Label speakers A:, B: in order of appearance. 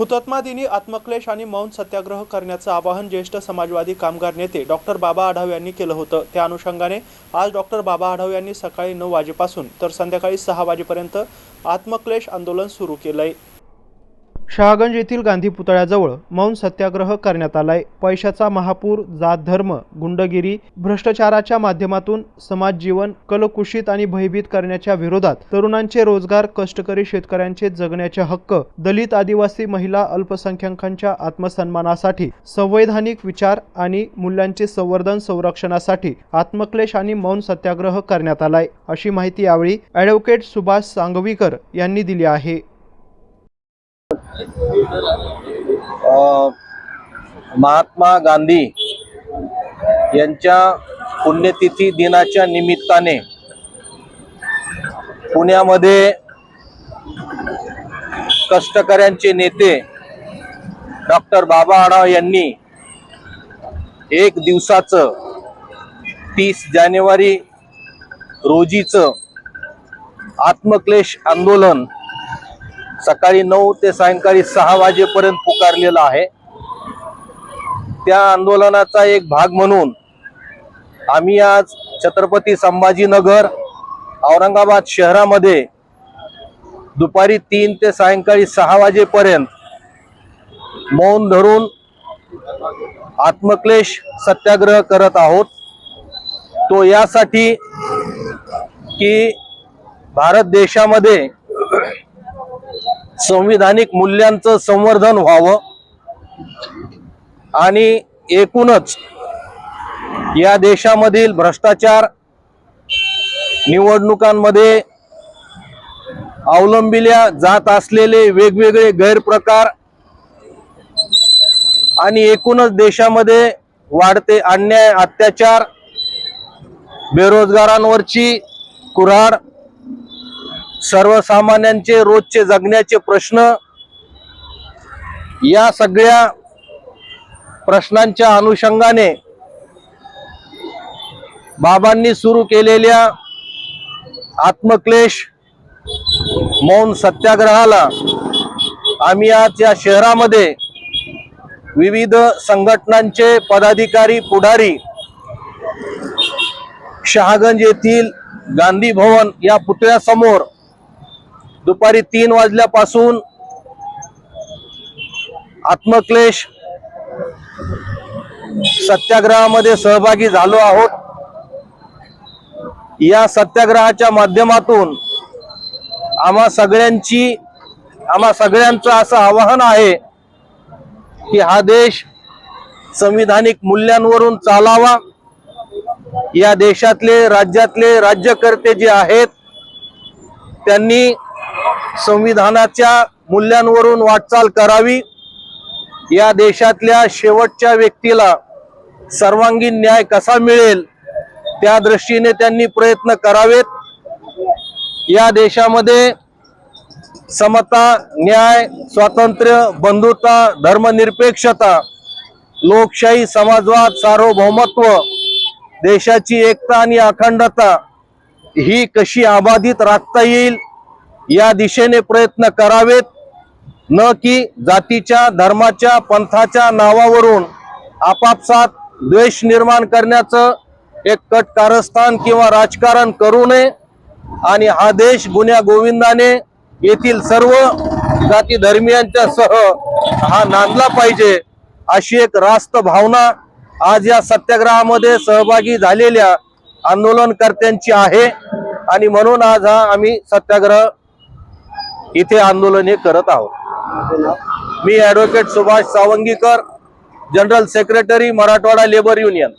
A: हुतात्मा दिनी आत्मक्लेश आणि मौन सत्याग्रह करण्याचं आवाहन ज्येष्ठ समाजवादी कामगार नेते डॉक्टर बाबा आढाव यांनी केलं होतं. त्या अनुषंगाने आज डॉक्टर बाबा आढाव यांनी सकाळी नऊ वाजेपासून तर संध्याकाळी सहा वाजेपर्यंत आत्मक्लेश आंदोलन सुरू केलं आहे शहागंज येथील गांधी पुतळ्याजवळ मौन सत्याग्रह करण्यात आलाय. पैशाचा महापूर जात धर्म गुंडगिरी भ्रष्टाचाराच्या माध्यमातून समाज जीवन कलकुषित आणि भयभीत करण्याच्या विरोधात तरुणांचे रोजगार कष्टकरी शेतकऱ्यांचे जगण्याचे हक्क दलित आदिवासी महिला अल्पसंख्याकांच्या आत्मसन्मानासाठी संवैधानिक विचार आणि मूल्यांचे संवर्धन संरक्षणासाठी आत्मक्लेश आणि मौन सत्याग्रह करण्यात आलाय. अशी माहिती यावेळी ॲडव्होकेट सुभाष सांगवीकर यांनी दिली आहे.
B: महात्मा गांधी यांच्या पुण्यतिथी दिनाच्या निमित्ताने पुण्यामध्ये कष्टकऱ्यांचे नेते डॉक्टर बाबा आढाव यांनी एक दिवसाचं तीस जानेवारी रोजीचं आत्मक्लेश आंदोलन सकाळी नऊ ते सायंकाळी सहा वाजेपर्यंत पुकारलेला आहे. त्या आंदोलनाचा एक भाग म्हणून आम्ही आज छत्रपती संभाजीनगर औरंगाबाद शहरामध्ये दुपारी तीन ते सायंकाळी सहा वाजेपर्यंत मौन धरून आत्मक्लेश सत्याग्रह करत आहोत. तो यासाठी की भारत देशामध्ये संविधानिक मूल्यांचं संवर्धन व्हावं. आणि एकूणच या देशामधील भ्रष्टाचार निवडणुकांमध्ये अवलंबिल्या जात असलेले वेगवेगळे गैरप्रकार आणि एकूणच देशामध्ये वाढते अन्याय अत्याचार बेरोजगारांवरची कुऱ्हाड सर्वसामान्यांचे रोजचे जगण्याचे प्रश्न या सगळ्या प्रश्नांच्या अनुषंगाने बाबांनी सुरू केलेल्या आत्मक्लेश मौन सत्याग्रहाला आम्ही आज या शहरामध्ये विविध संघटनांचे पदाधिकारी पुढारी शहागंज येथील गांधी भवन या पुतळ्यासमोर दुपारी तीन वाजल्यापासून आत्मक्लेश सत्याग्रहामध्ये सहभागी झालो आहोत. या सत्याग्रहाच्या माध्यमातून आम्हा सगळ्यांची आम्हा सगळ्यांचं असं आवाहन आहे की हा देश संविधानिक मूल्यांवरून चालावा. या देशातले राज्यातले राज्यकर्ते जे आहेत त्यांनी संविधानाच्या मूल्यांवरून वाटचाल करावी. या देशातल्या शेवटच्या व्यक्तीला सर्वांगीण न्याय कसा मिळेल त्या दृष्टीने त्यांनी प्रयत्न करावेत. या देशामध्ये समता न्याय स्वातंत्र्य बंधुता धर्मनिरपेक्षता लोकशाही समाजवाद सार्वभौमत्व देशाची एकता आणि अखंडता ही कशी अबाधित राखता येईल या दिशेने प्रयत्न करावेत. न की जातीच्या धर्माच्या पंथाच्या नावावरून आपापसात द्वेष निर्माण करण्याचं एक कट कारस्थान किंवा राजकारण करू नये. आणि हा देश गुन्ह्या गोविंदाने येथील सर्व जाती धर्मियांच्या सह हा नांदला पाहिजे अशी एक रास्त भावना आज या सत्याग्रहामध्ये सहभागी झालेल्या आंदोलनकर्त्यांची आहे. आणि म्हणून आज हा आम्ही सत्याग्रह इथे आंदोलन हे करत आहोत. मी advocate Subhash Savangikar general secretary Marathwada labour union